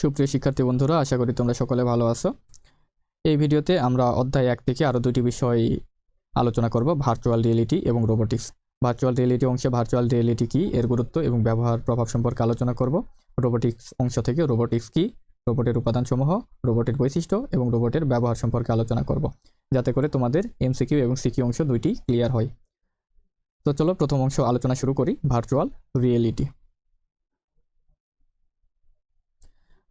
সুপ্রিয় শিক্ষার্থী বন্ধুরা, আশা করি তোমরা সকলে ভালো আছো। এই ভিডিওতে আমরা অধ্যায় এক থেকে আরও দুটি বিষয় আলোচনা করব ভার্চুয়াল রিয়েলিটি এবং রোবোটিক্স ভার্চুয়াল রিয়েলিটি অংশে ভার্চুয়াল রিয়েলিটি কী, এর গুরুত্ব এবং ব্যবহার প্রভাব সম্পর্কে আলোচনা করব। রোবোটিক্স অংশ থেকে রোবোটিক্স কী রোবটের উপাদানসমূহ রোবটের বৈশিষ্ট্য এবং রোবটের ব্যবহার সম্পর্কে আলোচনা করব, যাতে করে তোমাদের এমসিকিউ এবং সিকিউ অংশ দুইটি ক্লিয়ার হয়। তো চলো প্রথম অংশ আলোচনা শুরু করি ভার্চুয়াল রিয়েলিটি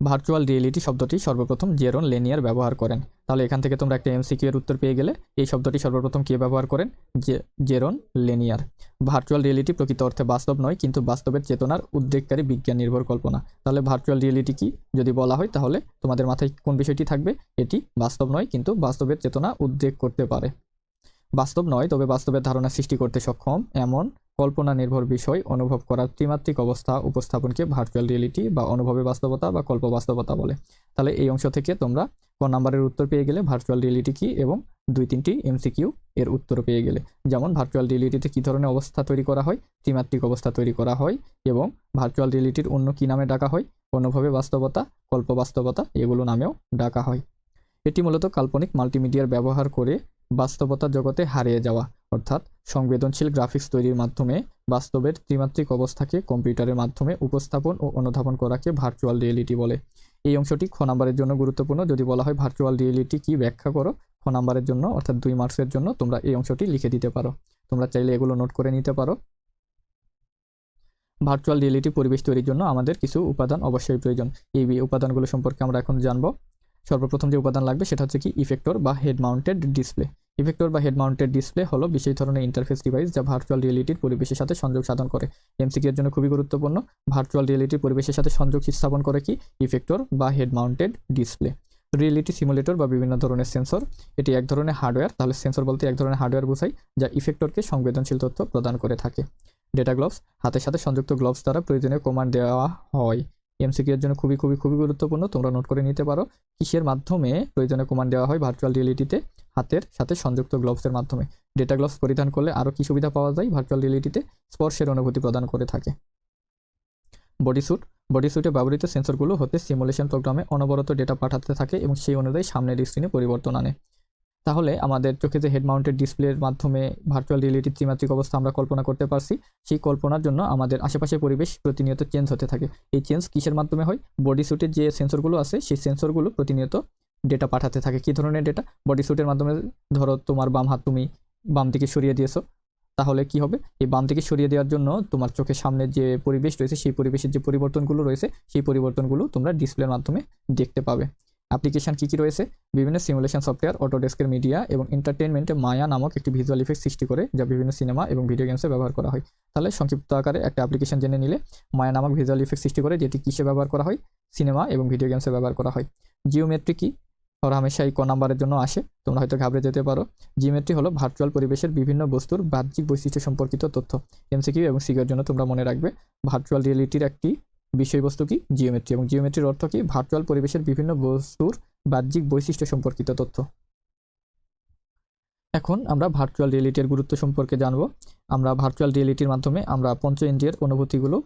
ভার্চুয়াল রিয়েলিটি শব্দটি সর্বপ্রথম জেরন লেনিয়ার ব্যবহার করেন। তাহলে এখান থেকে তোমরা একটা এমসিকিউ এর উত্তর পেয়ে গেলে এই শব্দটি সর্বপ্রথম কে ব্যবহার করেন? জেরন লেনিয়ার। ভার্চুয়াল রিয়েলিটি প্রকৃত অর্থে বাস্তব নয়, কিন্তু বাস্তবের চেতনার উদ্বেগকারী বিজ্ঞান নির্ভর কল্পনা। তাহলে ভার্চুয়াল রিয়েলিটি কি? যদি বলা হয় তাহলে তোমাদের মাথায় কোন বিষয়টি থাকবে? এটি বাস্তব নয়, কিন্তু বাস্তবের চেতনা উদ্বেগ করতে পারে। বাস্তব নয়, তবে বাস্তবের ধারণা সৃষ্টি করতে সক্ষম, এমন কল্পনা নির্ভর বিষয় অনুভব করার ত্রিমাত্রিক অবস্থা উপস্থাপনকে ভার্চুয়াল রিয়েলিটি বা অনুভবে বাস্তবতা বা কল্প বাস্তবতা বলে। তাহলে এই অংশ থেকে তোমরা ক নাম্বারের উত্তর পেয়ে গেলে ভার্চুয়াল রিয়েলিটি কি এবং দুই তিনটি এমসিকিউ এর উত্তর পেয়ে গেলে। যেমন ভার্চুয়াল রিয়েলিটিতে কী ধরনের অবস্থা তৈরি করা হয়, ত্রিমাত্রিক অবস্থা তৈরি করা হয় এবং ভার্চুয়াল রিয়েলিটির অন্য কী নামে ডাকা হয় অনুভবে বাস্তবতা, কল্প বাস্তবতা এগুলো নামেও ডাকা হয়। এটি মূলত কাল্পনিক মাল্টিমিডিয়ার ব্যবহার করে বাস্তবতা জগতে হারিয়ে যাওয়া, অর্থাৎ সংবেদনশীল গ্রাফিক্স তৈরির মাধ্যমে বাস্তবের ত্রিমাত্রিক অবস্থাকে কম্পিউটারের মাধ্যমে উপস্থাপন ও অনুধাবন করাকে ভার্চুয়াল রিয়েলিটি বলে। এই অংশটি খ নাম্বারের জন্য গুরুত্বপূর্ণ। যদি বলা হয় ভার্চুয়াল রিয়েলিটি কি ব্যাখ্যা করো? খ নাম্বারের জন্য, অর্থাৎ দুই মার্কসের জন্য, তোমরা এই অংশটি লিখে দিতে পারো। তোমরা চাইলে এগুলো নোট করে নিতে পারো। ভার্চুয়াল রিয়েলিটি পরিবেশ তৈরির জন্য আমাদের কিছু উপাদান অবশ্যই প্রয়োজন। এই উপাদানগুলো সম্পর্কে আমরা এখন জানব। সর্বপ্রথম যে উপাদান লাগবে সেটা হচ্ছে কি ইফেক্টর বা হেড মাউন্টেড ডিসপ্লে ইফেক্টর বা হেড মাউন্টেড ডিসপ্লে হলো বিশেষ ধরনের ইন্টারফেস ডিভাইস যা ভার্চুয়াল রিয়েলিটির পরিবেশের সাথে সংযোগ সাধন করে। এমসিকিউ এর জন্য খুবই গুরুত্বপূর্ণ। ভার্চুয়াল রিয়েলিটির পরিবেশের সাথে সংযোগ স্থাপন করে কি? ইফেক্টর বা head mounted display reality simulator বা বিভিন্ন ধরনের সেন্সর এটি এক ধরনের হার্ডওয়্যার তাহলে সেন্সর বলতে এক ধরনের হার্ডওয়্যার বোঝায় যা ইফেক্টরকে সংবেদনশীল তথ্য প্রদান করে থাকে। ডেটা গ্লোভস হাতের সাথে সংযুক্ত গ্লোভস দ্বারা প্রয়োজনীয় কমান্ড দেওয়া হয়। এমসিকিউ এর জন্য খুবই খুবই খুবই গুরুত্বপূর্ণ। তোমরা নোট করে নিতে পারো কিসের মাধ্যমে প্রয়োজনে কমান্ড দেওয়া হয় ভার্চুয়াল রিয়েলিটিতে হাতের সাথে সংযুক্ত গ্লোভসের মাধ্যমে। ডেটা গ্লোভস পরিধান করলে আরও কী সুবিধা পাওয়া যায় ভার্চুয়াল রিয়েলিটিতে স্পর্শের অনুভূতি প্রদান করে থাকে। বডি স্যুট বডি স্যুটে ব্যবহৃত সেন্সরগুলো হতে সিমুলেশন প্রোগ্রামে অনবরত ডেটা পাঠাতে থাকে এবং সেই অনুযায়ী সামনের স্ক্রিনে পরিবর্তন আনে। তাহলে আমাদের চোখে যে হেড মাউন্টেড ডিসপ্লের মাধ্যমে ভার্চুয়াল রিয়েলিটির ত্রিমাত্রিক অবস্থা আমরা কল্পনা করতে পারছি, সেই কল্পনার জন্য আমাদের আশেপাশের পরিবেশ প্রতিনিয়ত চেঞ্জ হতে থাকে। এই চেঞ্জ কিসের মাধ্যমে হয়? বডি স্যুটের যে সেন্সরগুলো আছে, সেই সেন্সরগুলো প্রতিনিয়ত ডেটা পাঠাতে থাকে। কী ধরনের ডেটা বডি স্যুটের মাধ্যমে ধরো তোমার বাম হাত তুমি বাম দিকে সরিয়ে দিয়েছ, তাহলে কি হবে? এই বাম থেকে সরিয়ে দেওয়ার জন্য তোমার চোখের সামনে যে পরিবেশ রয়েছে, সেই পরিবেশের যে পরিবর্তনগুলো রয়েছে, সেই পরিবর্তনগুলো তোমরা ডিসপ্লের মাধ্যমে দেখতে পাবে। অ্যাপ্লিকেশন কী কী রয়েছে? বিভিন্ন সিমুলেশন সফটওয়্যার অটোডেস্কের মিডিয়া এবং এন্টারটেনমেন্টে মায়া নামক একটি ভিজুয়াল ইফেক্ট সৃষ্টি করে, যা বিভিন্ন সিনেমা এবং ভিডিও গেমসে ব্যবহার করা হয়। তাহলে সংক্ষিপ্ত আকারে একটা অ্যাপ্লিকেশন জেনে নিলে মায়া নামক ভিজুয়াল ইফেক্ট সৃষ্টি করে, যেটি কিসে ব্যবহার করা হয়? সিনেমা এবং ভিডিও গেমসে ব্যবহার করা হয়। জিওমেট্রি কি? ওরা হামেশাই ক নাম্বারের জন্য আসে, তোমরা হয়তো ঘাবড়ে যেতে পারো। জিওমেট্রি হলো ভার্চুয়াল পরিবেশের বিভিন্ন বস্তুর বাহ্যিক বৈশিষ্ট্য সম্পর্কিত তথ্য এমসিকিউ এবং সিকিউর জন্য তোমরা মনে রাখবে। ভার্চুয়াল রিয়েলিটির একটি বিষয়বস্তু কি? জিওমেট্রি এবং জিওমেট্রির অর্থ কি? ভার্চুয়াল পরিবেশের বিভিন্ন বস্তুর বাহ্যিক বৈশিষ্ট্য সম্পর্কিত তথ্য। এখন আমরা ভার্চুয়াল রিয়েলিটির গুরুত্ব সম্পর্কে জানব। আমরা ভার্চুয়াল রিয়েলিটির মাধ্যমে আমরা পঞ্চ ইন্দ্রিয়ের অনুভূতিগুলো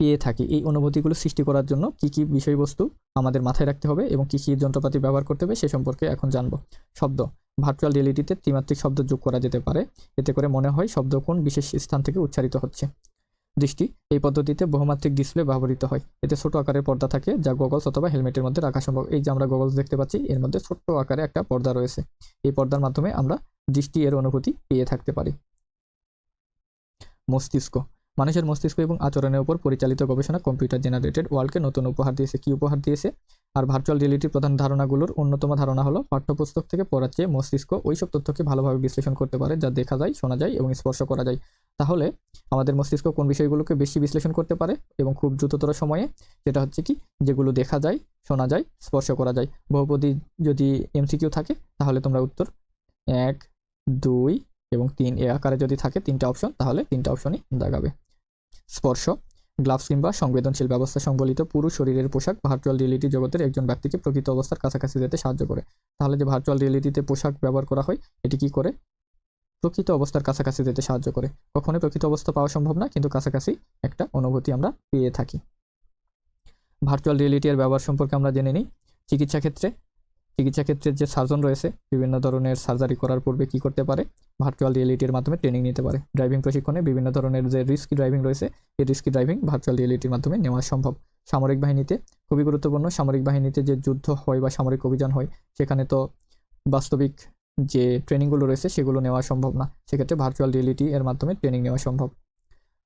পেয়ে থাকি। এই অনুভূতিগুলো সৃষ্টি করার জন্য কি কি বিষয়বস্তু আমাদের মাথায় রাখতে হবে এবং কি কি যন্ত্রপাতি ব্যবহার করতে হবে সে সম্পর্কে এখন জানব। শব্দ। ভার্চুয়াল রিয়েলিটিতে ত্রিমাত্রিক শব্দ যোগ করা যেতে পারে। এতে করে মনে হয় শব্দ কোন বিশেষ স্থান থেকে উচ্চারিত হচ্ছে। দৃষ্টি, এই পদ্ধতিতে বহুমাত্রিক ডিসপ্লে ব্যবহৃত হয়। এতে ছোট আকারের পর্দা থাকে, যা গগলস অথবা হেলমেটের মধ্যে রাখা সম্ভব। এই যে আমরা গগলস দেখতে পাচ্ছি, এর মধ্যে ছোট্ট আকারে একটা পর্দা রয়েছে। এই পর্দার মাধ্যমে আমরা দৃষ্টি এর অনুভূতি পেয়ে থাকতে পারি। মস্তিষ্ক মানুষের মস্তিষ্ক এবং আচরণের উপর পরিচালিত গবেষণা কম্পিউটার জেনারেটেড ওয়ার্ল্ডকে নতুন উপহার দিয়েছে। কি উপহার দিয়েছে? আর ভার্চুয়াল রিয়েলিটির প্রধান ধারণাগুলোর অন্যতম ধারণা হলো, পাঠ্যপুস্তক থেকে পড়ার চেয়ে মস্তিষ্ক ওইসব তথ্যকে ভালোভাবে বিশ্লেষণ করতে পারে যা দেখা যায়, শোনা যায় এবং স্পর্শ করা যায়। তাহলে আমাদের মস্তিষ্ক কোন বিষয়গুলোকে বেশি বিশ্লেষণ করতে পারে এবং খুব দ্রুততর সময়ে? যেটা হচ্ছে কি, যেগুলো দেখা যায়, শোনা যায়, স্পর্শ করা যায়। বহুপদী যদি এমসিকিউ থাকে, তাহলে তোমরা উত্তর এক, দুই এবং তিন। এ আকারে যদি থাকে তিনটা অপশন তাহলে তিনটা অপশনই দাগাবে। স্পর্শ, গ্লাভস কিংবা সংবেদনশীল ব্যবস্থা সংবলিত পুরো শরীরের পোশাক ভার্চুয়াল রিয়েলিটি জগতের একজন ব্যক্তিকে প্রকৃত অবস্থার কাছাকাছি যেতে সাহায্য করে। তাহলে যে ভার্চুয়াল রিয়েলিটিতে পোশাক ব্যবহার করা হয়, এটি কি করে? প্রকৃত অবস্থার কাছাকাছি যেতে সাহায্য করে। কখনোই প্রকৃত অবস্থা পাওয়া সম্ভব না, কিন্তু কাছাকাছি একটা অনুভূতি আমরা পেয়ে থাকি। ভার্চুয়াল রিয়েলিটি এর ব্যবহার সম্পর্কে আমরা জেনে নিই। চিকিৎসা ক্ষেত্রে চিকিৎসা ক্ষেত্রে যে সার্জন রয়েছে, বিভিন্ন ধরনের সার্জারি করার পূর্বে কি করতে পারে? ভার্চুয়াল রিয়েলিটির মাধ্যমে ট্রেনিং নিতে পারে। ড্রাইভিং প্রশিক্ষণে বিভিন্ন ধরনের যে রিস্কি ড্রাইভিং রয়েছে, এই রিস্কি ড্রাইভিং ভার্চুয়াল রিয়েলিটির মাধ্যমে নেওয়া সম্ভব। সামরিক বাহিনীতে খুবই গুরুত্বপূর্ণ। সামরিক বাহিনীতে যে যুদ্ধ হয় বা সামরিক অভিযান হয়, সেখানে তো বাস্তবিক যে ট্রেনিংগুলো রয়েছে, সেগুলো নেওয়া সম্ভব না। সেক্ষেত্রে ভার্চুয়াল রিয়েলিটি এর মাধ্যমে ট্রেনিং নেওয়া সম্ভব।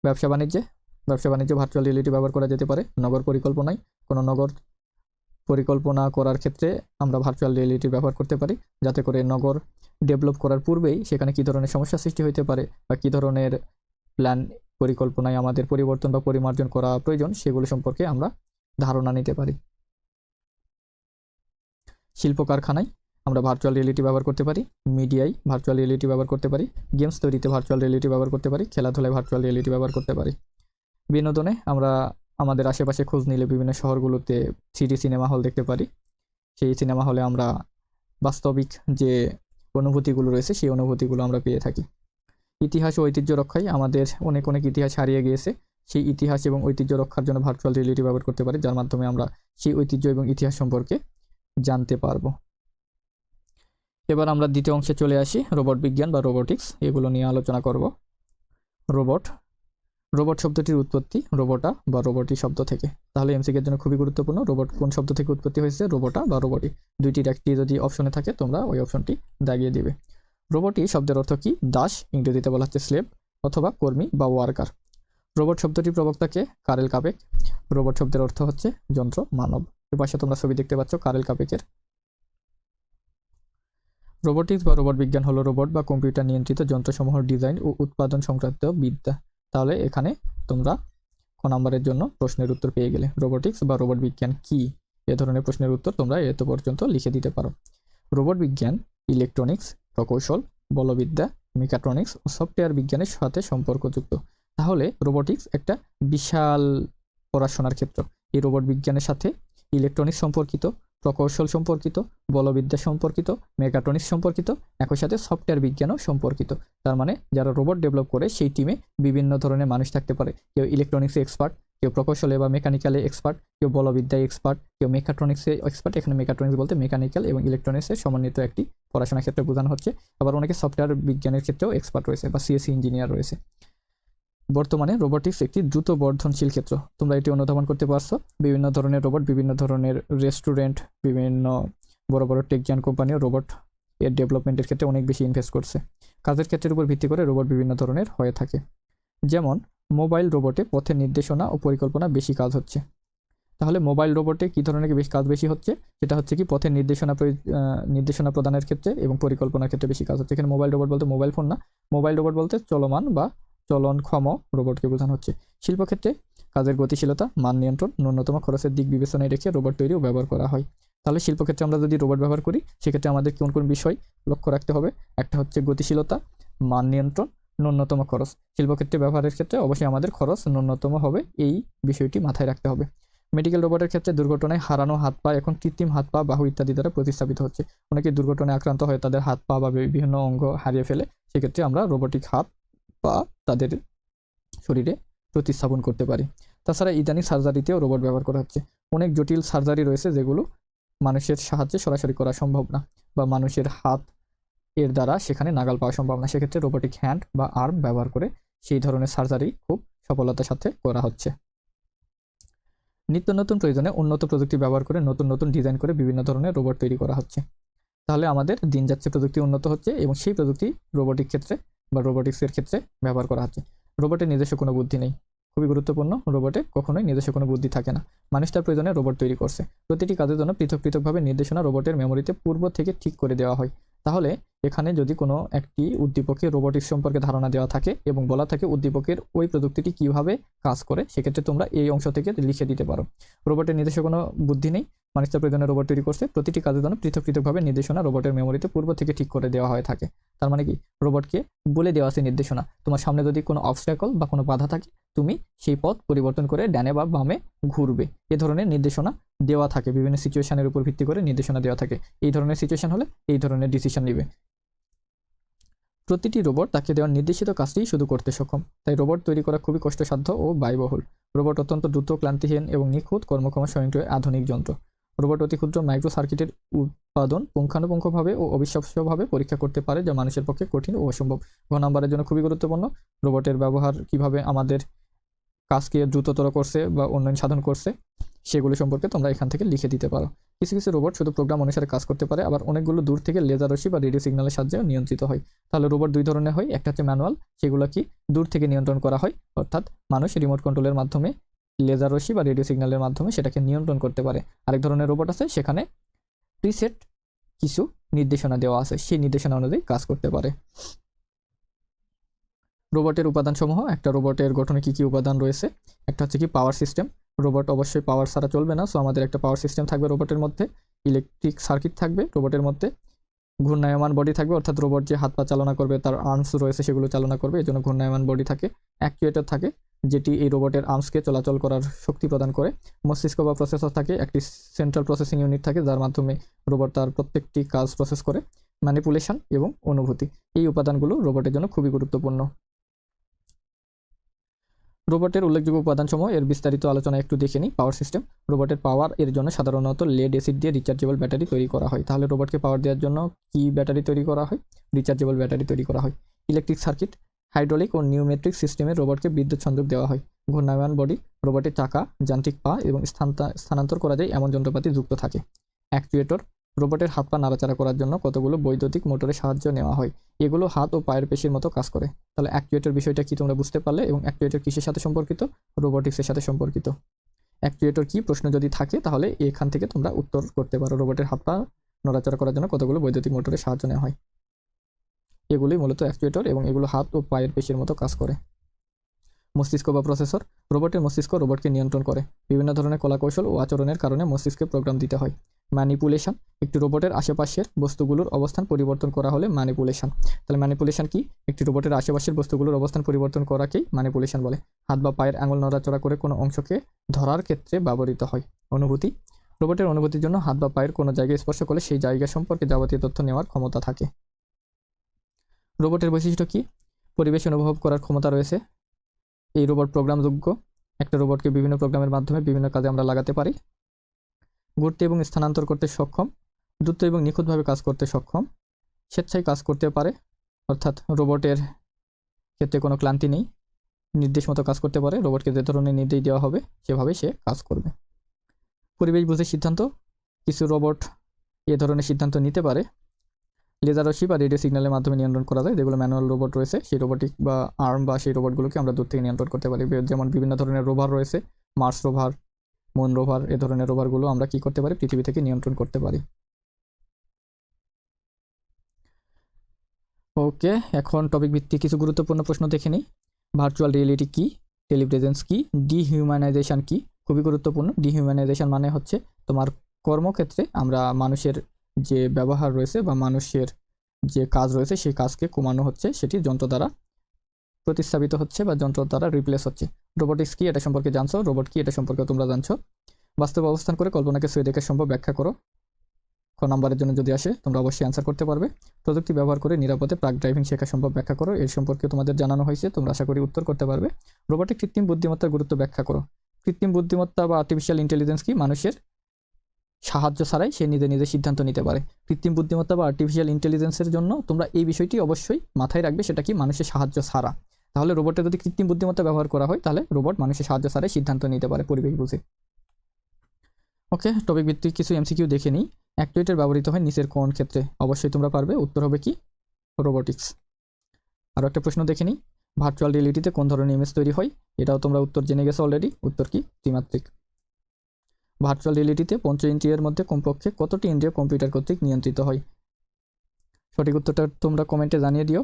ব্যবসা বাণিজ্যে ব্যবসা বাণিজ্যে ভার্চুয়াল রিয়েলিটি ব্যবহার করা যেতে পারে। নগর পরিকল্পনায় কোনো নগর পরিকল্পনা করার ক্ষেত্রে আমরা ভার্চুয়াল রিয়েলিটি ব্যবহার করতে পারি, যাতে করে নগর ডেভেলপ করার পূর্বেই সেখানে কী ধরনের সমস্যা সৃষ্টি হতে পারে বা কী ধরনের প্ল্যান পরিকল্পনায় আমাদের পরিবর্তন বা পরিমার্জন করা প্রয়োজন সেগুলো সম্পর্কে আমরা ধারণা নিতে পারি। শিল্প কারখানায় আমরা ভার্চুয়াল রিয়েলিটি ব্যবহার করতে পারি, মিডিয়ায় ভার্চুয়াল রিয়েলিটি ব্যবহার করতে পারি গেমস তৈরিতে ভার্চুয়াল রিয়েলিটি ব্যবহার করতে পারি, খেলাধুলায় ভার্চুয়াল রিয়েলিটি ব্যবহার করতে পারি। বিনোদনে আমরা আমাদের আশেপাশে খোঁজ নিলে বিভিন্ন শহরগুলোতে থ্রি সিনেমা হল দেখতে পারি। সেই সিনেমা হলে আমরা বাস্তবিক যে অনুভূতিগুলো রয়েছে, সেই অনুভূতিগুলো আমরা পেয়ে থাকি। ইতিহাস ও ঐতিহ্য রক্ষায় আমাদের অনেক অনেক ইতিহাস হারিয়ে গিয়েছে। সেই ইতিহাস এবং ঐতিহ্য রক্ষার জন্য ভার্চুয়াল রিয়েলিটি ব্যবহার করতে পারি, যার মাধ্যমে আমরা সেই ঐতিহ্য এবং ইতিহাস সম্পর্কে জানতে পারব। এবার আমরা দ্বিতীয় অংশে চলে আসি রোবট বিজ্ঞান বা রোবোটিক্স এগুলো নিয়ে আলোচনা করব। রোবট রোবট শব্দটির উৎপত্তি রোবোটা বা রোবটি শব্দ থেকে। তাহলে এমসিকের জন্য খুবই গুরুত্বপূর্ণ, রোবট কোন শব্দ থেকে উৎপত্তি হয়েছে, রোবোটা বা রোবটি দুইটির একটি যদি অপশনে থাকে, তোমরা ওই অপশনটি দাগিয়ে দিবে। রোবটি শব্দের অর্থ কি? দাস, ইংরেজিতে বলা হচ্ছে স্লেভ অথবা কর্মী বা ওয়ার্কার রোবট শব্দটির প্রবক্তাকে কারেল কাপেক। রোবট শব্দের অর্থ হচ্ছে যন্ত্র, মানব। এ পাশে তোমরা ছবি দেখতে পাচ্ছ কারেল কাপেকের। রোবোটিক্স বা রোবট বিজ্ঞান হলো রোবট বা কম্পিউটার নিয়ন্ত্রিত যন্ত্রসমূহের ডিজাইন ও উৎপাদন সংক্রান্ত বিদ্যা। তাহলে এখানে তোমরা ক নাম্বারের জন্য প্রশ্নের উত্তর পেয়ে গেলে। রোবোটিক্স বা রোবট বিজ্ঞান কি? এ ধরনের প্রশ্নের উত্তর তোমরা এত পর্যন্ত লিখে দিতে পারো। রোবট বিজ্ঞান ইলেকট্রনিক্স প্রকৌশল, বলবিদ্যা মেকাট্রনিক্স ও সফটওয়্যার বিজ্ঞানের সাথে সম্পর্কযুক্ত। তাহলে রোবোটিক্স একটা বিশাল পড়াশোনার ক্ষেত্র। এই রোবট বিজ্ঞানের সাথে ইলেকট্রনিক্স সম্পর্কিত। প্রকৌশল সম্পর্কিত, বলবিদ্যা সম্পর্কিত, মেকাট্রনিক্স সম্পর্কিত, একই সাথে সফটওয়্যার বিজ্ঞানও সম্পর্কিত। তার মানে যারা রোবট ডেভেলপ করে সেই টিমে বিভিন্ন ধরনের মানুষ থাকতে পারে। কেউ ইলেকট্রনিক্সে এক্সপার্ট কেউ প্রকৌশলে বা মেকানিক্যালে এক্সপার্ট কেউ বলবিদ্যায় এক্সপার্ট কেউ মেকাট্রনিক্সে এক্সপার্ট এখানে মেকাট্রনিক্স বলতে মেকানিক্যাল এবং ইলেকট্রনিক্সের সমন্বিত একটি পড়াশোনার ক্ষেত্রে বোঝানো হচ্ছে। আবার অনেকে সফটওয়্যার বিজ্ঞানের ক্ষেত্রেও এক্সপার্ট রয়েছে বা সিএসসি ইঞ্জিনিয়ার রয়েছে। বর্তমানে রোবোটিক্স একটি দ্রুত বর্ধনশীল ক্ষেত্র। তোমরা এটি অনুধাবন করতে পারছ। বিভিন্ন ধরনের রোবট বিভিন্ন ধরনের রেস্টুরেন্ট বিভিন্ন বড় বড় টেকজিয়ান কোম্পানিও রোবট এর ডেভেলপমেন্টের ক্ষেত্রে অনেক বেশি ইনভেস্ট করছে। কাজের ক্ষেত্রের উপর ভিত্তি করে রোবট বিভিন্ন ধরনের হয়ে থাকে। যেমন মোবাইল রোবটে পথের নির্দেশনা ও পরিকল্পনা বেশি কাজ হচ্ছে। তাহলে মোবাইল রোবটে কী ধরনের বেশি কাজ বেশি হচ্ছে? সেটা হচ্ছে কি পথের নির্দেশনা নির্দেশনা প্রদানের ক্ষেত্রে এবং পরিকল্পনার ক্ষেত্রে বেশি কাজ হচ্ছে। এখানে মোবাইল রোবট বলতে মোবাইল ফোন না। মোবাইল রোবট বলতে চলমান বা চলনক্ষম রোবটকে বোঝানো হচ্ছে। শিল্পক্ষেত্রে কাজের গতিশীলতা, মান নিয়ন্ত্রণ, ন্যূনতম খরচের দিক বিবেচনায় রেখে রোবট তৈরি ও ব্যবহার করা হয়। তাহলে শিল্পক্ষেত্রে আমরা যদি রোবট ব্যবহার করি, সেক্ষেত্রে আমাদের কোন কোন বিষয় লক্ষ্য রাখতে হবে? একটা হচ্ছে গতিশীলতা, মান নিয়ন্ত্রণ, ন্যূনতম খরচ। শিল্পক্ষেত্রে ব্যবহারের ক্ষেত্রে অবশ্যই আমাদের খরচ ন্যূনতম হবে, এই বিষয়টি মাথায় রাখতে হবে। মেডিকেল রোবটের ক্ষেত্রে দুর্ঘটনায় হারানো হাত পা এখন কৃত্রিম হাত পা, বাহু ইত্যাদি দ্বারা প্রতিস্থাপিত হচ্ছে। অনেকে দুর্ঘটনায় আক্রান্ত হয়ে তাদের হাত পা বা বিভিন্ন অঙ্গ হারিয়ে ফেলে। সেক্ষেত্রে আমরা রোবটিক হাত পা তাদের শরীরে প্রতিস্থাপন করতে পারি। তাছাড়া ইদানিং সার্জারিতেও রোবট ব্যবহার করা হচ্ছে। অনেক জটিল সার্জারি রয়েছে যেগুলো মানুষের সাহায্যে সরাসরি করা সম্ভব না বা মানুষের হাত এর দ্বারা সেখানে নাগাল পাওয়া সম্ভব না। সেক্ষেত্রে রোবটিক হ্যান্ড বা আর্ম ব্যবহার করে সেই ধরনের সার্জারি খুব সফলতার সাথে করা হচ্ছে। নিত্য নতুন প্রয়োজনে উন্নত প্রযুক্তি ব্যবহার করে নতুন নতুন ডিজাইন করে বিভিন্ন ধরনের রোবট তৈরি করা হচ্ছে। তাহলে আমাদের দিন যাচ্ছে প্রযুক্তি উন্নত হচ্ছে এবং সেই প্রযুক্তি রোবটিক ক্ষেত্রে বা রোবোটিক্সের ক্ষেত্রে ব্যবহার করা হচ্ছে। রোবটের নিজস্ব কোনো বুদ্ধি নেই। খুবই গুরুত্বপূর্ণ রোবটে কখনোই নিজস্ব কোনো বুদ্ধি থাকে না। মানুষ তার প্রয়োজনে রোবট তৈরি করছে। প্রতিটি কাজের জন্য পৃথক পৃথকভাবে নির্দেশনা রোবটের মেমোরিতে পূর্ব থেকে ঠিক করে দেওয়া হয়। তাহলে এখানে যদি কোনো একটি উদ্দীপকের রোবোটিক্স সম্পর্কে ধারণা দেওয়া থাকে এবং বলা থাকে উদ্দীপকের ওই প্রযুক্তিটি কীভাবে কাজ করে, সেক্ষেত্রে তোমরা এই অংশ থেকে লিখে দিতে পারো। রোবটের নিজস্ব কোনো বুদ্ধি নেই। মানুষ তার প্রয়োজনে রোবট তৈরি করছে। প্রতিটি কাজের জন্য পৃথক পৃথকভাবে নির্দেশনা রোবটের মেমোরিতে পূর্ব থেকে ঠিক করে দেওয়া হয়ে থাকে। তার মানে কি? রোবটকে বলে দেওয়া আছে নির্দেশনা। তোমার সামনে যদি কোনো অবস্ট্যাকল বা কোনো বাধা থাকে, তুমি সেই পথ পরিবর্তন করে ডানে বা বামে ঘুরবে। এ ধরনের নির্দেশনা দেওয়া থাকে। বিভিন্ন সিচুয়েশনের উপর ভিত্তি করে নির্দেশনা দেওয়া থাকে। এই ধরনের সিচুয়েশন হলে এই ধরনের ডিসিশন নেবে। প্রতিটি রোবট তাকে দেওয়ার নির্দেশিত কাজটি শুধু করতে সক্ষম। তাই রোবট তৈরি করা খুবই কষ্টসাধ্য ও ব্যয়বহুল। রোবট অত্যন্ত দ্রুত, ক্লান্তিহীন এবং নিখুঁত কর্মক্ষম স্বয়ংক্রিয় আধুনিক যন্ত্র। রোবট অতি ক্ষুদ্র মাইক্রো সার্কিটের উৎপাদন পুঙ্খানুপুঙ্খভাবে ও অবিশ্বাস্যভাবে পরীক্ষা করতে পারে, যা মানুষের পক্ষে কঠিন ও অসম্ভব। ঘ নাম্বারের জন্য খুবই গুরুত্বপূর্ণ। রোবটের ব্যবহার কীভাবে আমাদের কাজকে দ্রুততর করছে বা উন্নয়ন সাধন করছে, সেগুলো সম্পর্কে তোমরা এখান থেকে লিখে দিতে পারো। কিছু কিছু রোবট শুধু প্রোগ্রাম অনুসারে কাজ করতে পারে, আবার অনেকগুলো দূর থেকে লেজার রশি বা রেডিও সিগন্যালের সাহায্যে নিয়ন্ত্রিত হয়। তাহলে রোবট দুই ধরনের হয়, একটা হচ্ছে ম্যানুয়াল, সেগুলো কি দূর থেকে নিয়ন্ত্রণ করা হয়, অর্থাৎ মানুষ রিমোট কন্ট্রোলের মাধ্যমে লেজার রশি বা রেডিও সিগন্যালের মাধ্যমে সেটাকে নিয়ন্ত্রণ করতে পারে। আরেক ধরনের রোবট আছে, সেখানে প্রিসেট কিছু নির্দেশনা দেওয়া আছে, সেই নির্দেশনা অনুযায়ী কাজ করতে পারে। রোবটের উপাদানসমূহ, একটা রোবটের গঠনে কি কি উপাদান রয়েছে, একটা হচ্ছে কি পাওয়ার সিস্টেম। রোবট অবশ্যই পাওয়ার ছাড়া চলবে না, সো আমাদের একটা পাওয়ার সিস্টেম থাকবে রোবটের মধ্যে, ইলেকট্রিক সার্কিট থাকবে রোবটের মধ্যে, ঘূর্ণায়মান বডি থাকবে, অর্থাৎ রোবট যে হাত পা চালনা করবে, তার আর্মস রয়েছে সেগুলো চালনা করবে এই জন্য ঘূর্ণায়মান বডি থাকে, অ্যাক্চুয়েটর থাকে যেটি এই রোবটের আর্মসকে চলাচল করার শক্তি প্রদান করে। মস্তিষ্ক বা প্রসেসর থাকে, একটি সেন্ট্রাল প্রসেসিং ইউনিট থাকে, যার মাধ্যমে রোবট তার প্রত্যেকটি কাজ প্রসেস করে। ম্যানিপুলেশন এবং অনুভূতি, এই উপাদানগুলো রোবটের জন্য খুবই গুরুত্বপূর্ণ। রোবটের উল্লেখযোগ্য উপাদানসমূহ, এর বিস্তারিত আলোচনা একটু দেখে নিই। পাওয়ার সিস্টেম রোবটের পাওয়ার এর জন্য সাধারণত লেড এসিড দিয়ে রিচার্জেবল ব্যাটারি তৈরি করা হয়। তাহলে রোবটকে পাওয়ার দেওয়ার জন্য কি ব্যাটারি তৈরি করা হয়? রিচার্জেবল ব্যাটারি তৈরি করা হয়। ইলেকট্রিক সার্কিট হাইড্রোলিক ও নিউমেট্রিক সিস্টেমে রোবটকে বিদ্যুৎ সংযোগ দেওয়া হয়। ঘূর্ণায়মান বডি, রোবটের চাকা, যান্ত্রিক পা এবং স্থানান্তর স্থানান্তর করা যায় এমন যন্ত্রপাতি যুক্ত থাকে। অ্যাকচুয়েটর রোবটের হাত পা নাড়াচাড়া করার জন্য কতগুলো বৈদ্যুতিক মোটরের সাহায্য নেওয়া হয়, এগুলো হাত ও পায়ের পেশির মতো কাজ করে। তাহলে অ্যাকচুয়েটর বিষয়টা কি তোমরা বুঝতে পারলে এবং অ্যাকচুয়েটর কিসের সাথে সম্পর্কিত? রোবোটিক্সের সাথে সম্পর্কিত। অ্যাকচুয়েটর কি? প্রশ্ন যদি থাকে, তাহলে এখান থেকে তোমরা উত্তর করতে পারো। রোবটের হাত পা নড়াচড়া করার জন্য কতগুলো বৈদ্যুতিক মোটরের সাহায্য নেওয়া হয়? এগুলি মূলত অ্যাকচুয়েটর এবং এগুলো হাত ও পায়ের পেশির মতো কাজ করে। মস্তিষ্ক বা প্রসেসর, রোবটের মস্তিষ্ক রোবটকে নিয়ন্ত্রণ করে। বিভিন্ন ধরনের কলাকৌশল ও আচরণের কারণে মস্তিষ্কে প্রোগ্রাম দিতে হয়। ম্যানিপুলেশন, একটি রোবটের আশেপাশের বস্তুগুলোর অবস্থান পরিবর্তন করা হলে ম্যানিপুলেশন। তাহলে ম্যানিপুলেশন কি? একটি রোবটের আশেপাশের বস্তুগুলোর অবস্থান পরিবর্তন করাকেই ম্যানিপুলেশন বলে। হাত বা পায়ের আঙুল নড়াচড়া করে কোনো অংশকে ধরার ক্ষেত্রে ব্যবহৃত হয়। অনুভূতি, রোবটের অনুভূতির জন্য হাত বা পায়ের কোনো জায়গায় স্পর্শ করলে সেই জায়গা সম্পর্কে যাবতীয় তথ্য নেওয়ার ক্ষমতা থাকে। রোবটের বৈশিষ্ট্য কি? পরিবেশ অনুভব করার ক্ষমতা রয়েছে। এই রোবট প্রোগ্রামযোগ্য একটা রোবটকে বিভিন্ন প্রোগ্রামের মাধ্যমে বিভিন্ন কাজে আমরা লাগাতে পারি। ঘুরতে এবং স্থানান্তর করতে সক্ষম। দ্রুত এবং নিখুঁতভাবে কাজ করতে সক্ষম। স্বেচ্ছায় কাজ করতে পারে। অর্থাৎ রোবটের ক্ষেত্রে কোনো ক্লান্তি নেই। নির্দেশ মতো কাজ করতে পারে। রোবটকে যে ধরনের নির্দেশ দেওয়া হবে সেভাবে সে কাজ করবে। পরিবেশ বুঝে সিদ্ধান্ত। কিছু রোবট এ ধরনের সিদ্ধান্ত নিতে পারে। লেজার রশি বা রেডিও সিগন্যালের মাধ্যমে নিয়ন্ত্রণ করা যায়। যেগুলো ম্যানুয়াল রোবট রয়েছে, সেই রোবটিক বা আর্ম বা সেই রোবটগুলোকে আমরা দূর থেকে নিয়ন্ত্রণ করতে পারি। যেমন বিভিন্ন ধরনের রোভার রয়েছে মার্স রোভার মুন রোভার এ ধরনের রোভারগুলো আমরা কি করতে পারি? পৃথিবী থেকে নিয়ন্ত্রণ করতে পারি। ওকে, এখন টপিক ভিত্তিক কিছু গুরুত্বপূর্ণ প্রশ্ন দেখে নিই। ভার্চুয়াল রিয়েলিটি কী? টেলিপ্রেজেন্স কী? ডিহিউম্যানাইজেশন কী? খুবই গুরুত্বপূর্ণ। ডিহিউম্যানাইজেশন মানে হচ্ছে তোমার কর্মক্ষেত্রে আমরা মানুষের যে ব্যবহার রয়েছে বা মানুষের যে কাজ রয়েছে, সেই কাজকে কমানো হচ্ছে, সেটি যন্ত্র দ্বারা প্রতিস্থাপিত হচ্ছে বা যন্ত্র দ্বারা রিপ্লেস হচ্ছে। রোবোটিক্স কি? এটা সম্পর্কে জানছো? রোবট কি? এটা সম্পর্কে তোমরা জানছো। বাস্তব অবস্থান করে কল্পনাকে সুয়ে দেখে সম্ভব ব্যাখ্যা করো। ক নাম্বারের জন্য যদি আসে, তোমরা অবশ্যই অ্যান্সার করতে পারবে। প্রযুক্তি ব্যবহার করে নিরাপদে প্রাক ড্রাইভিং শেখা সম্ভব ব্যাখ্যা করো। এর সম্পর্কে তোমাদের জানানো হয়েছে, তোমরা আশা করি উত্তর করতে পারবে। রোবটিক কৃত্রিম বুদ্ধিমত্তার গুরুত্ব ব্যাখ্যা করো। কৃত্রিম বুদ্ধিমত্তা বা আর্টিফিশিয়াল ইন্টেলিজেন্স কি? মানুষের সাহায্য ছাড়াই সে নিজে নিজে সিদ্ধান্ত নিতে পারে। কৃত্রিম বুদ্ধিমত্তা বা আর্টিফিশিয়াল ইন্টেলিজেন্সের জন্য তোমরা এই বিষয়টি অবশ্যই মাথায় রাখবে, সেটা কি মানুষের সাহায্য ছাড়া। তাহলে রোবটের যদি কৃত্রিম বুদ্ধিমত্তা ব্যবহার করা হয়, তাহলে রোবট মানুষের সাহায্য ছাড়াই সিদ্ধান্ত নিতে পারে পরিবেশ বুঝে। ওকে টপিক ভিত্তিক কিছু এমসিকিউ দেখে নিই। অ্যাক্টুয়েটার ব্যবহৃত হয় নিচের কোন ক্ষেত্রে? অবশ্যই তোমরা পারবে, উত্তর হবে কি? রোবোটিক্স আরও একটা প্রশ্ন দেখে নিই। ভার্চুয়াল রিয়েলিটিতে কোন ধরনের ইমেজ তৈরি হয়? এটাও তোমরা উত্তর জেনে গেছো অলরেডি উত্তর কি? ত্রিমাত্রিক। ভার্চুয়াল রিয়েলিটিতে পঞ্চ ইন্দ্রিয়ের মধ্যে কমপক্ষে কতটি ইন্দ্রিয় কম্পিউটার কর্তৃক নিয়ন্ত্রিত হয়? সঠিক উত্তরটা তোমরা কমেন্টে জানিয়ে দিও।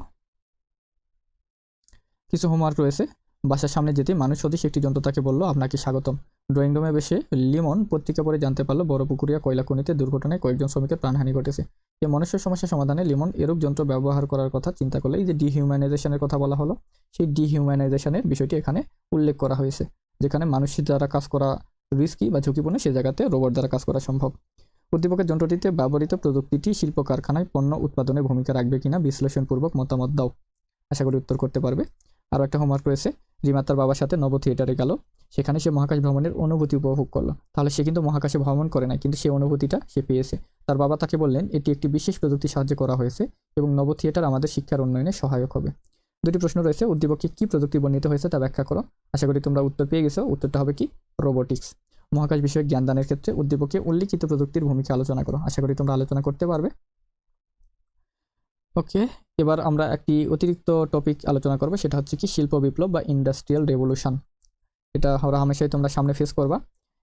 কিছু হোমওয়ার্ক রয়েছে। বাসার সামনে যেতে মানুষ সদৃশ একটি যন্ত্র তাকে বলল, আপনাকে স্বাগতম। ড্রয়িং রুমে বসে লিমন পত্রিকা পরে জানতে পারল, বড় পুকুরিয়া কয়লা খনিতে দুর্ঘটনায় কয়েকজন শ্রমিকের প্রাণহানি ঘটেছে। এই মনুষ্য সমস্যা সমাধানে লিমন এরূপ যন্ত্র ব্যবহার করার কথা চিন্তা করলে এই যে ডিহিউম্যানাইজেশনের কথা বলা হলো, সেই ডিহিউম্যানাইজেশনের বিষয়টি এখানে উল্লেখ করা হয়েছে, যেখানে মানুষের দ্বারা কাজ করা রিস্কি বা ঝুঁকিপূর্ণ সে জায়গাতে রোবট দ্বারা কাজ করা সম্ভব। উদ্দীপকের যন্ত্রটিতে ব্যবহৃত প্রযুক্তিটি শিল্প কারখানায় পণ্য উৎপাদনে ভূমিকা রাখবে কিনা বিশ্লেষণপূর্বক মতামত দাও। আশা করি উত্তর করতে পারবে। আরও একটা হোমওয়ার্ক রয়েছে। রিমা তার বাবার সাথে নব থিয়েটারে গেল। সেখানে সে মহাকাশ ভ্রমণের অনুভূতি উপভোগ করল। তাহলে সে কিন্তু মহাকাশে ভ্রমণ করে না কিন্তু সে অনুভূতিটা সে পেয়েছে। তার বাবা তাকে বললেন, এটি একটি বিশেষ প্রযুক্তি সাহায্য করা হয়েছে এবং নব থিয়েটার আমাদের শিক্ষার উন্নয়নে সহায়ক হবে। দুটি প্রশ্ন রয়েছে। উদ্দীপকে কী প্রযুক্তি বর্ণিত হয়েছে তা ব্যাখ্যা করো। আশা করি তোমরা উত্তর পেয়ে গেছো। উত্তরটা হবে কি? রোবোটিক্স। মহাকাশ বিষয়ক জ্ঞান দানের ক্ষেত্রে উদ্দীপকে উল্লিখিত প্রযুক্তির ভূমিকা আলোচনা করো। আশা করি তোমরা আলোচনা করতে পারবে। ওকে, এবার আমরা একটি অতিরিক্ত টপিক আলোচনা করব। সেটা হচ্ছে কি? শিল্প বিপ্লব বা ইন্ডাস্ট্রিয়াল রেভলিউশন এটা আমরা হামেশাই তোমরা সামনে ফেস করবা।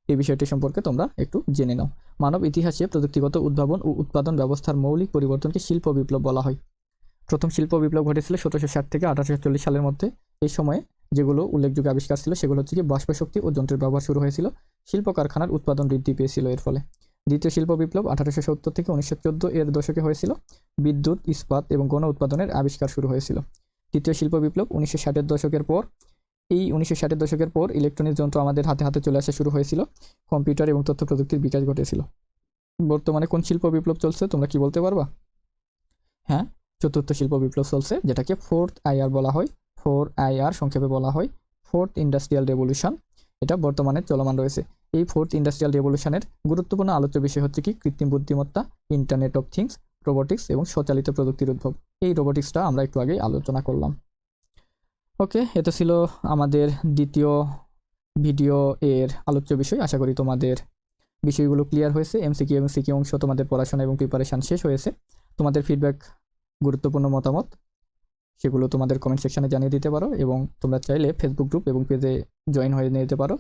এই বিষয়টি সম্পর্কে তোমরা একটু জেনে নাও। মানব ইতিহাসে প্রযুক্তিগত উদ্ভাবন ও উৎপাদন ব্যবস্থার মৌলিক পরিবর্তনকে শিল্প বিপ্লব বলা হয়। প্রথম শিল্প বিপ্লব ঘটেছিল সতেরোশো ষাট থেকে আঠারোশো চল্লিশ সালের মধ্যে। এই সময়ে যেগুলো উল্লেখযোগ্য আবিষ্কার ছিল সেগুলো হচ্ছে কি বাষ্প শক্তি ও যন্ত্রের ব্যবহার শুরু হয়েছিল। শিল্প কারখানার উৎপাদন বৃদ্ধি পেয়েছিল এর ফলে। দ্বিতীয় শিল্প বিপ্লব আঠারোশো সত্তর থেকে উনিশশো চোদ্দ এর দশকে হয়েছিল। বিদ্যুৎ, ইস্পাত এবং গণ উৎপাদনের আবিষ্কার শুরু হয়েছিল। তৃতীয় শিল্প বিপ্লব উনিশশো ষাটের দশকের পর। এই উনিশশো ষাটের দশকের পর ইলেকট্রনিক যন্ত্র আমাদের হাতে হাতে চলে আসা শুরু হয়েছিল। কম্পিউটার এবং তথ্য প্রযুক্তির বিকাশ ঘটেছিল। বর্তমানে কোন শিল্প বিপ্লব চলছে, তোমরা কি বলতে পারবা? হ্যাঁ চতুর্থ শিল্প বিপ্লব চলছে, যেটাকে ফোর্থ আইআর বলা হয়। ফোর আইআর সংক্ষেপে বলা হয় ফোর্থ ইন্ডাস্ট্রিয়াল রেভলিউশন। এটা বর্তমানে চলমান রয়েছে। এই ফোর্থ ইন্ডাস্ট্রিয়াল রেভলিউশনের গুরুত্বপূর্ণ আলোচ্য বিষয় হচ্ছে কি? কৃত্রিম বুদ্ধিমত্তা ইন্টারনেট অফ থিংস রোবোটিক্স এবং স্বচালিত প্রযুক্তির উদ্ভব। এই রোবোটিক্সটা আমরা একটু আগেই আলোচনা করলাম। ওকে, এটা ছিল আমাদের দ্বিতীয় ভিডিও এর আলোচ্য বিষয়। আশা করি তোমাদের বিষয়গুলো ক্লিয়ার হয়েছে। এমসিকিউ এবং সিকিউ অংশ তোমাদের পড়াশোনা এবং প্রিপারেশান শেষ হয়েছে। তোমাদের ফিডব্যাক গুরুত্বপূর্ণ মতামত, সেগুলো তোমাদের কমেন্ট সেকশানে জানিয়ে দিতে পারো এবং তোমরা চাইলে ফেসবুক গ্রুপ এবং পেজে জয়েন হয়ে নিতে পারো।